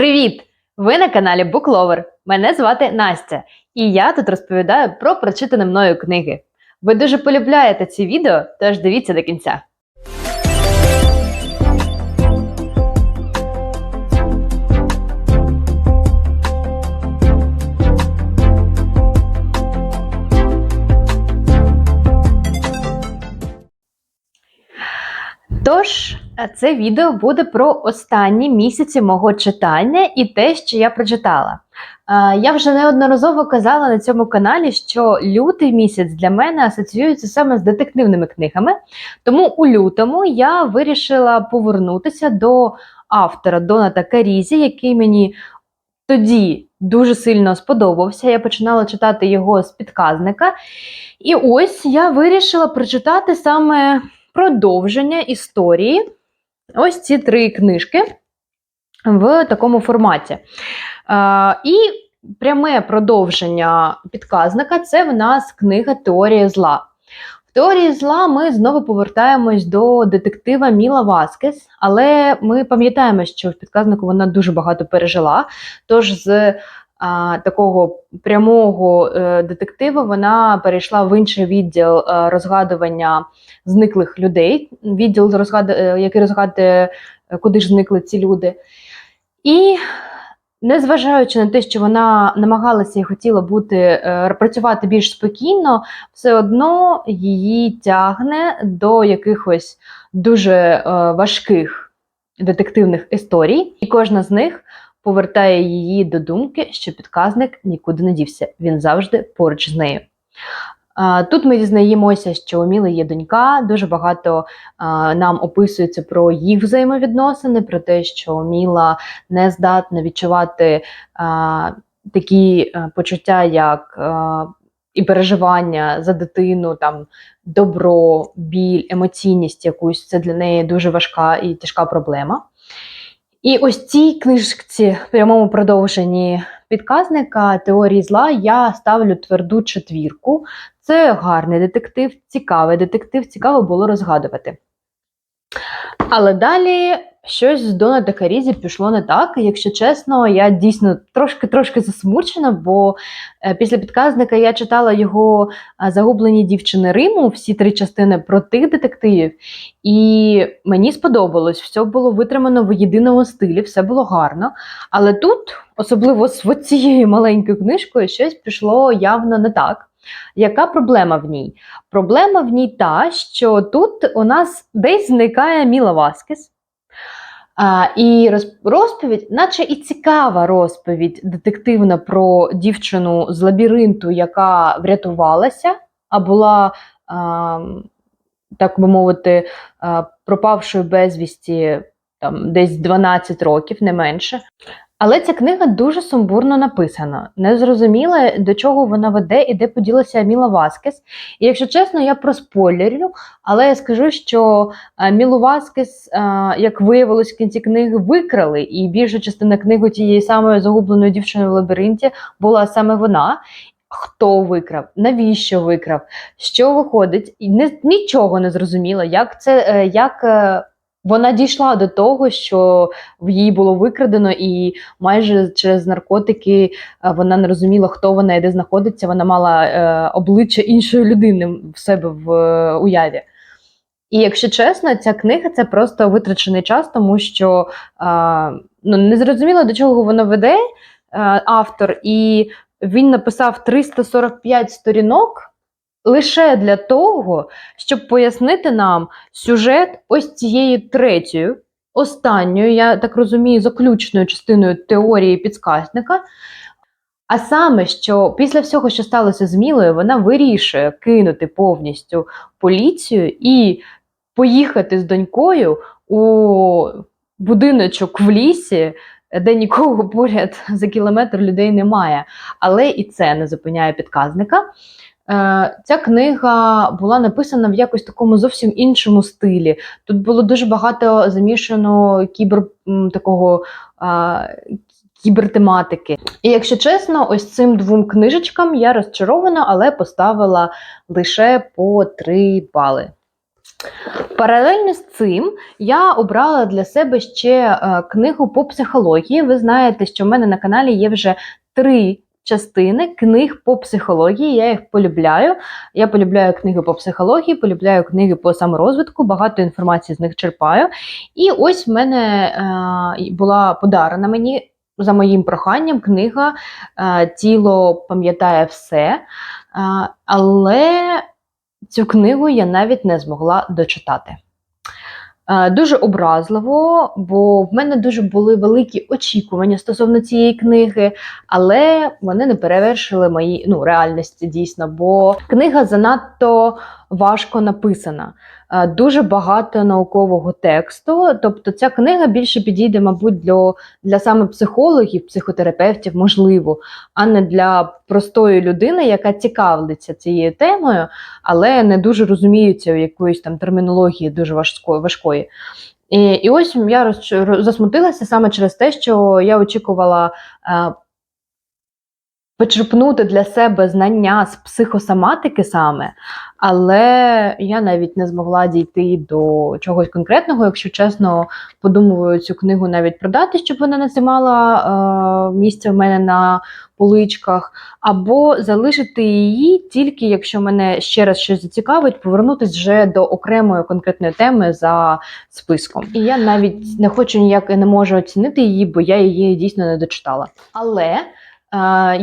Привіт! Ви на каналі Booklover. Мене звати Настя, і я тут розповідаю про прочитані мною книги. Ви дуже полюбляєте ці відео, тож дивіться до кінця. Тож, це відео буде про останні місяці мого читання і те, що я прочитала. Я вже неодноразово казала на цьому каналі, що лютий місяць для мене асоціюється саме з детективними книгами. Тому у лютому я вирішила повернутися до автора Доната Карізі, який мені тоді дуже сильно сподобався. Я починала читати його з підказника. І ось я вирішила прочитати саме продовження історії. Ось ці три книжки в такому форматі. І пряме продовження підказника це в нас книга Теорія зла. В теорії зла ми знову повертаємось до детектива Міла Васкес, але ми пам'ятаємо, що в підказнику вона дуже багато пережила. Тож з такого прямого е, детектива вона перейшла в інший відділ е, розгадування зниклих людей, відділ, е, який розгадує, куди ж зникли ці люди. І незважаючи на те, що вона намагалася і хотіла бути, працювати більш спокійно, все одно її тягне до якихось дуже важких детективних історій, і кожна з них повертає її до думки, що підказник нікуди не дівся, він завжди поруч з нею. Тут ми дізнаємося, що у Міли є донька, дуже багато нам описується про їх взаємовідносини, про те, що Міла не здатна відчувати такі почуття, як і переживання за дитину, там добро, біль, емоційність якусь. Це для неї дуже важка і тяжка проблема. І ось цій книжці, в прямому продовженні підказника теорії зла, я ставлю тверду четвірку. Це гарний детектив, цікавий детектив, цікаво було розгадувати. Але далі щось з Дона Декарізі пішло не так. Якщо чесно, я дійсно трошки-трошки засмучена, бо е, після підказника я читала його е, загублені дівчини Риму, всі три частини про тих детективів. І мені сподобалось, все було витримано в єдиному стилі, все було гарно. Але тут, особливо з цією маленькою книжкою, щось пішло явно не так. Яка проблема в ній? Проблема в ній та, що тут у нас десь зникає Міла Васкес. А, І розповідь, наче і цікава розповідь детективна про дівчину з лабіринту, яка врятувалася, а була, а, так би мовити, пропавшою безвісті там, десь 12 років, не менше. Але ця книга дуже сумбурно написана. Не зрозуміла, до чого вона веде і де поділася Міла Васкес. І якщо чесно, я проспойлерю, але я скажу, що Мілу Васкес, як виявилось в кінці книги, викрали, і більша частина книги тієї самої загубленої дівчини в лабіринті була саме вона. Хто викрав, навіщо викрав, що виходить, і не, нічого не зрозуміло, як це е, як е, вона дійшла до того, що в її було викрадено, і майже через наркотики е, вона не розуміла, хто вона і де знаходиться. Вона мала е, обличчя іншої людини в себе в е, уяві. І якщо чесно, ця книга це просто витрачений час, тому що е, ну, не зрозуміло, до чого вона веде е, автор, і він написав 345 сторінок лише для того, щоб пояснити нам сюжет ось цієї третьої, останньої, я так розумію, заключною частиною теорії підсказника. А саме, що після всього, що сталося з Мілою, вона вирішує кинути повністю поліцію і поїхати з донькою у будиночок в лісі, де нікого поряд за кілометр людей немає. Але і це не зупиняє підказника. Е, ця книга була написана в якось такому зовсім іншому стилі. Тут було дуже багато замішано кібер такого кібертематики. І якщо чесно, ось цим двом книжечкам я розчарована, але поставила лише по 3 бали. Паралельно з цим я обрала для себе ще е, книгу по психології. Ви знаєте, що в мене на каналі є вже три частини книг по психології. Я їх полюбляю. Я полюбляю книги по психології, полюбляю книги по саморозвитку, багато інформації з них черпаю. І ось в мене е, була подарена мені за моїм проханням книга е, Тіло пам'ятає все. Е, але цю книгу я навіть не змогла дочитати. Е, Дуже образливо, бо в мене дуже були великі очікування стосовно цієї книги, але вони не перевершили мої ну, реальності дійсно, бо книга занадто важко написана. Е, Дуже багато наукового тексту. Тобто, ця книга більше підійде, мабуть, для, для саме психологів, психотерапевтів, можливо, а не для простої людини, яка цікавиться цією темою, але не дуже розуміється у якоїсь там термінології дуже важкої. І, і ось я засмутилася саме через те, що я очікувала е, почерпнути для себе знання з психосоматики саме, але я навіть не змогла дійти до чогось конкретного, якщо чесно, подумую цю книгу навіть продати, щоб вона не займала е, місце в мене на поличках, або залишити її тільки, якщо мене ще раз щось зацікавить, повернутися вже до окремої конкретної теми за списком. І я навіть не хочу ніяк і не можу оцінити її, бо я її дійсно не дочитала. Але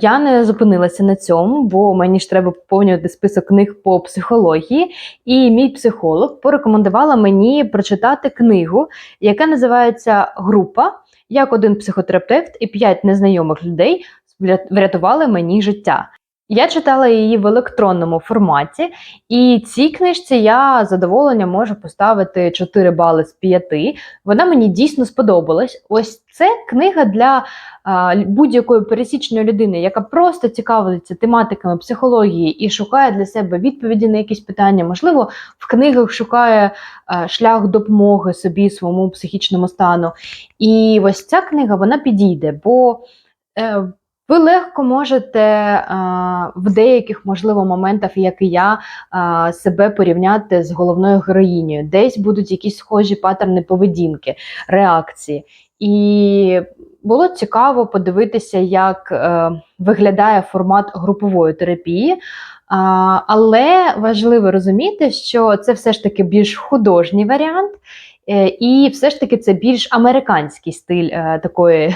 я не зупинилася на цьому, бо мені ж треба поповнювати список книг по психології. І мій психолог порекомендувала мені прочитати книгу, яка називається Група. Як один психотерапевт і п'ять незнайомих людей врятували мені життя. Я читала її в електронному форматі, і цій книжці я з задоволенням можу поставити 4 бали з 5. Вона мені дійсно сподобалась. Ось це книга для будь-якої пересічної людини, яка просто цікавиться тематиками психології і шукає для себе відповіді на якісь питання. Можливо, в книгах шукає шлях допомоги собі, своєму психічному стану. І ось ця книга вона підійде, бо е, ви легко можете е, в деяких, можливо, моментах, як і я, е, себе порівняти з головною героїнею. Десь будуть якісь схожі паттерни поведінки, реакції. І було цікаво подивитися, як е, виглядає формат групової терапії. Але важливо розуміти, що це все ж таки більш художній варіант, і все ж таки це більш американський стиль е, такої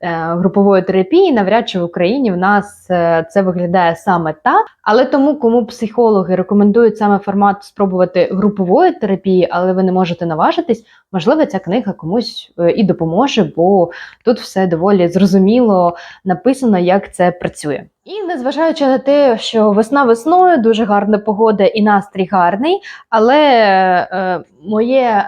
е, групової терапії. Навряд чи в Україні в нас е, це виглядає саме так. Але тому, кому психологи рекомендують саме формат спробувати групової терапії, але ви не можете наважитись, можливо, ця книга комусь е, і допоможе, бо тут все доволі зрозуміло написано, як це працює. І незважаючи на те, що весна весною, дуже гарна погода і настрій гарний, але е, моє е,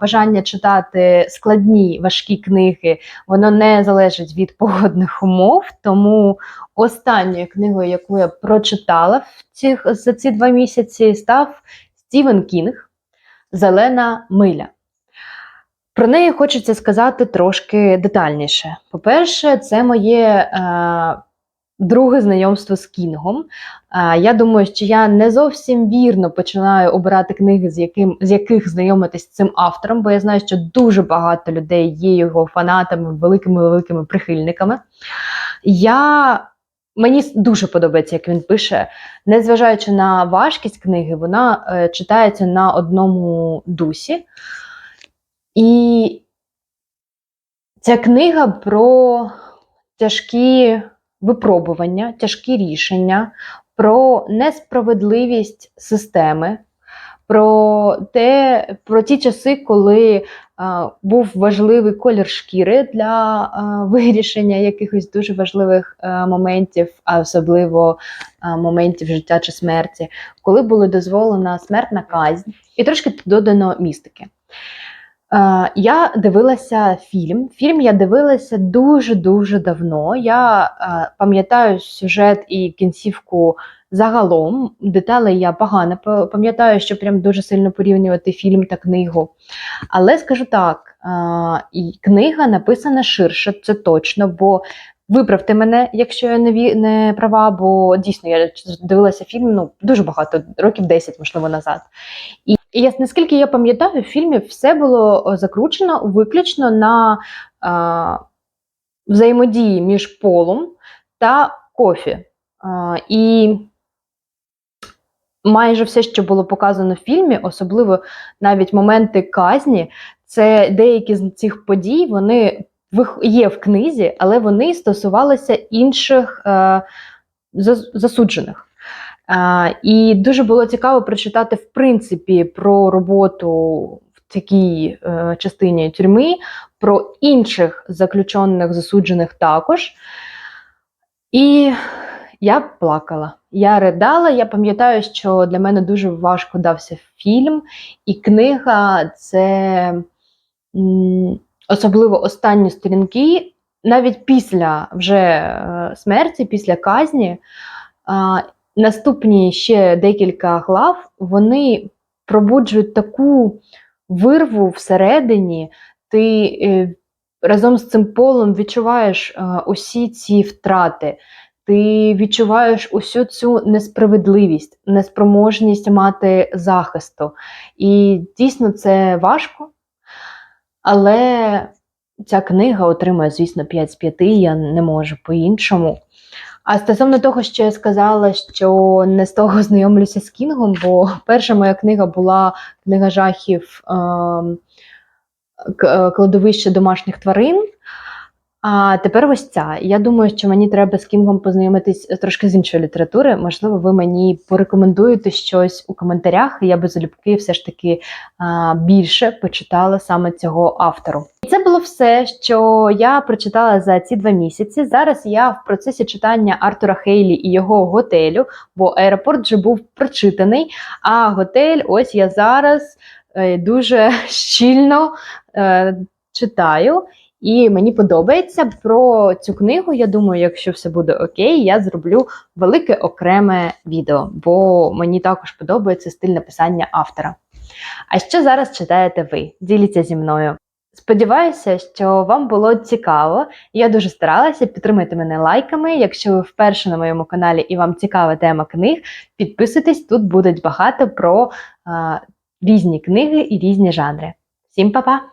бажання читати складні важкі книги, воно не залежить від погодних умов. Тому останньою книгою, яку я прочитала в цих, за ці два місяці, став Стівен Кінг Зелена миля. Про неї хочеться сказати трошки детальніше. По-перше, це моє е, друге знайомство з Кінгом. Я думаю, що я не зовсім вірно починаю обирати книги, з, яким, з яких знайомитись з цим автором, бо я знаю, що дуже багато людей є його фанатами, великими-великими прихильниками. Я Мені дуже подобається, як він пише. Незважаючи на важкість книги, вона е, читається на одному дусі. І ця книга про тяжкі випробування, тяжкі рішення, про несправедливість системи, про те, про ті часи, коли а, був важливий колір шкіри для а, вирішення якихось дуже важливих а, моментів, а особливо а, моментів життя чи смерті, коли була дозволена смертна казнь, і трошки додано містики. Е, Я дивилася фільм. Фільм я дивилася дуже-дуже давно. Я е, пам'ятаю сюжет і кінцівку загалом. Деталей я погано пам'ятаю, що прям дуже сильно порівнювати фільм та книгу. Але скажу так: е, і книга написана ширше, це точно, бо. Виправте мене, якщо я не, ві- не права, бо дійсно я дивилася фільм ну, дуже багато, років 10, можливо, назад. І І я, наскільки я пам'ятаю, в фільмі все було закручено виключно на а, взаємодії між полом та кофі. А, і майже все, що було показано в фільмі, особливо навіть моменти казні, це деякі з цих подій, вони є в книзі, але вони стосувалися інших е, засуджених. І дуже було цікаво прочитати, в принципі, про роботу в такій е, частині тюрми, про інших заключених засуджених також. І я плакала. Я ридала. Я пам'ятаю, що для мене дуже важко дався фільм, і книга це особливо останні сторінки, навіть після вже е, смерті, після казні. Наступні ще декілька глав вони пробуджують таку вирву всередині. Ти е, разом з цим полом відчуваєш е, усі ці втрати. Ти відчуваєш усю цю несправедливість, неспроможність мати захисту. І дійсно це важко. Але ця книга отримує, звісно, 5 з 5, я не можу по-іншому. А стосовно того, що я сказала, що не з того знайомлюся з Кінгом, бо перша моя книга була книга жахів ем, е, кладовище домашніх тварин. А тепер ось ця. Я думаю, що мені треба з Кінгом познайомитись трошки з іншої літератури. Можливо, ви мені порекомендуєте щось у коментарях. Я би залюбки все ж таки більше почитала саме цього автору. Було все, що я прочитала за ці два місяці. Зараз я в процесі читання Артура Хейлі і його готелю, бо аеропорт вже був прочитаний. А готель, ось я зараз е, дуже щільно е, читаю. І мені подобається про цю книгу. Я думаю, якщо все буде окей, я зроблю велике окреме відео, бо мені також подобається стиль написання автора. А що зараз читаєте ви? Діліться зі мною. Сподіваюся, що вам було цікаво. Я дуже старалася. Підтримайте мене лайками. Якщо ви вперше на моєму каналі і вам цікава тема книг, підписуйтесь, тут буде багато про а, різні книги і різні жанри. Всім па-па!